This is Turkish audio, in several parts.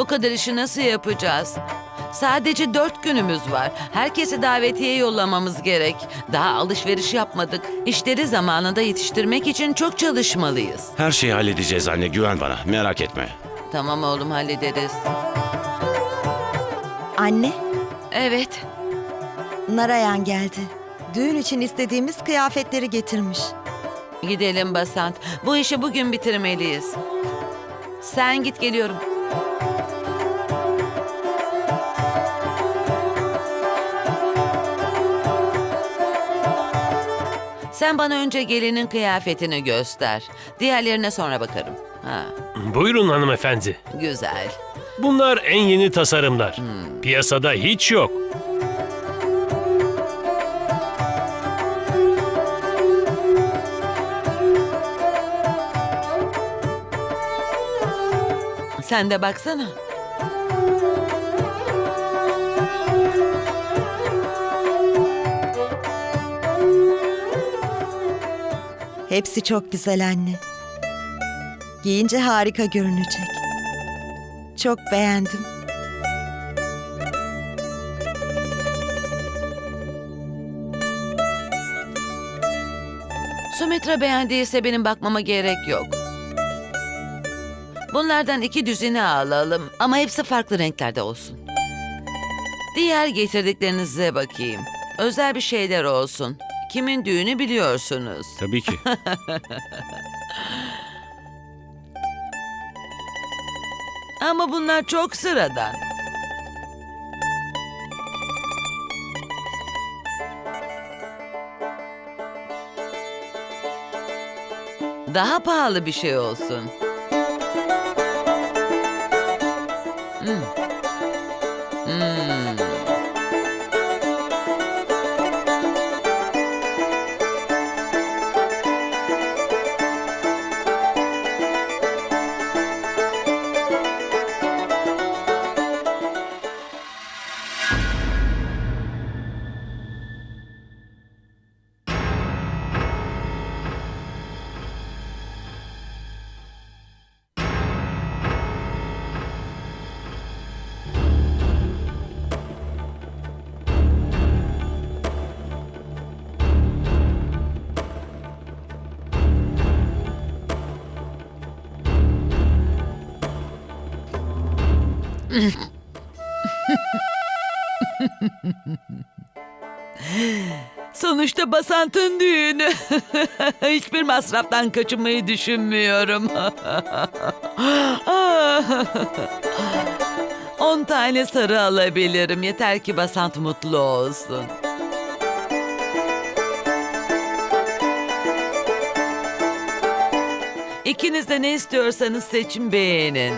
Bu kadar işi nasıl yapacağız? Sadece dört günümüz var. Herkese davetiye yollamamız gerek. Daha alışveriş yapmadık. İşleri zamanında yetiştirmek için çok çalışmalıyız. Her şeyi halledeceğiz anne güven bana merak etme. Tamam oğlum hallederiz. Anne, Evet. Narayan geldi. Düğün için istediğimiz kıyafetleri getirmiş. Gidelim Basant. Bu işi bugün bitirmeliyiz. Sen git geliyorum. Sen bana önce gelinin kıyafetini göster. Diğerlerine sonra bakarım. Ha, Buyurun hanımefendi. güzel. Bunlar en yeni tasarımlar. Piyasada hiç yok. Sen de baksana. Hepsi çok güzel anne. Giyince harika görünecek. Çok beğendim. Sumitra beğendiyse benim bakmama gerek yok. Bunlardan iki düzine alalım ama hepsi farklı renklerde olsun. Diğer getirdiklerinize bakayım. Özel bir şeyler olsun. Kimin düğünü biliyorsunuz. Tabii ki. Ama bunlar çok sıradan. Daha pahalı bir şey olsun. Hmm. Hmm. Sonuçta Basant'ın düğünü. Hiçbir masraftan kaçınmayı düşünmüyorum. On tane sarı alabilirim. Yeter ki Basant mutlu olsun. İkiniz de ne istiyorsanız seçin beğenin.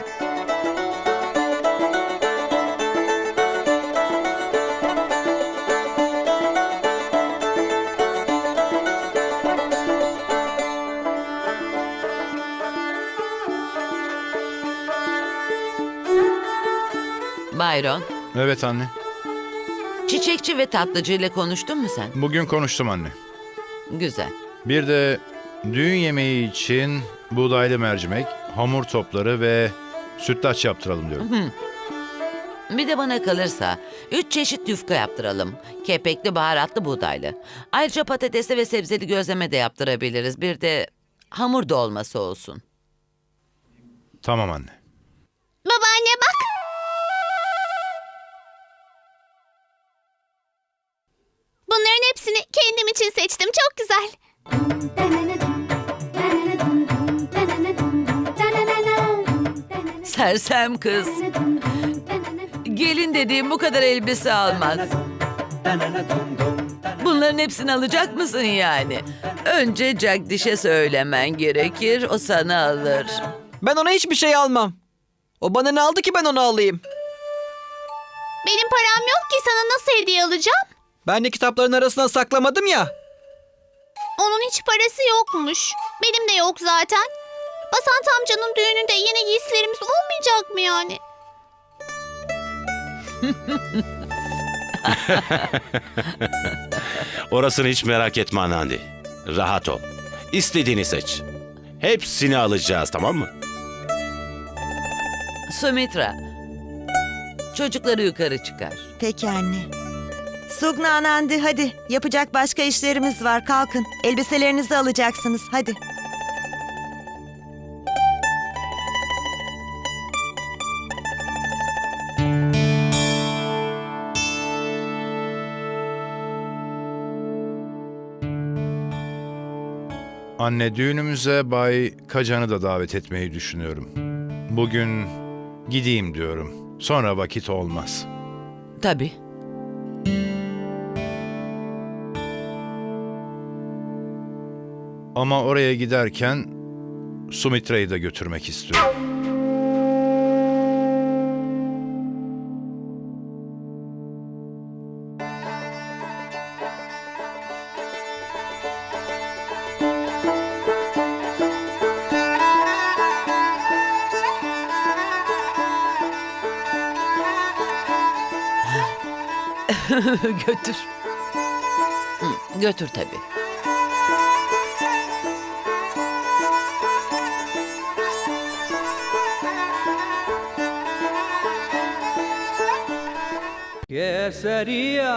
Byron, Evet anne. çiçekçi ve tatlıcı ile konuştun mu sen? Bugün konuştum anne. Güzel. Bir de düğün yemeği için buğdaylı mercimek, hamur topları ve sütlaç yaptıralım diyorum. Bir de bana kalırsa üç çeşit yufka yaptıralım. Kepekli, baharatlı, buğdaylı. Ayrıca patatesli ve sebzeli gözleme de yaptırabiliriz. Bir de hamur dolması olsun. Tamam anne. Babaanne bak. İçin seçtim. Çok güzel. Sersem kız. Gelin dediğim bu kadar elbise almaz. Bunların hepsini alacak mısın yani? Önce Jagdish'e söylemen gerekir, o sana alır. Ben ona hiçbir şey almam. O bana ne aldı ki ben onu alayım? Benim param yok ki sana nasıl hediye alacağım? Ben de kitapların arasına saklamadım ya. Onun hiç parası yokmuş. Benim de yok zaten. Basant amcanın düğününde yeni giysilerimiz olmayacak mı yani? Orasını hiç merak etme Anandi. Rahat ol. İstediğini seç. Hepsini alacağız tamam mı? Sumitra, Çocukları yukarı çıkar. Peki anne. Sugna Anandi hadi. Yapacak başka işlerimiz var. Kalkın. Elbiselerinizi alacaksınız. Hadi. Anne düğünümüze Bay Kacan'ı da davet etmeyi düşünüyorum. Bugün gideyim diyorum. Sonra vakit olmaz. Tabii. Ama oraya giderken Sumitra'yı da götürmek istiyorum. götür. Götür tabii. Yes, sería?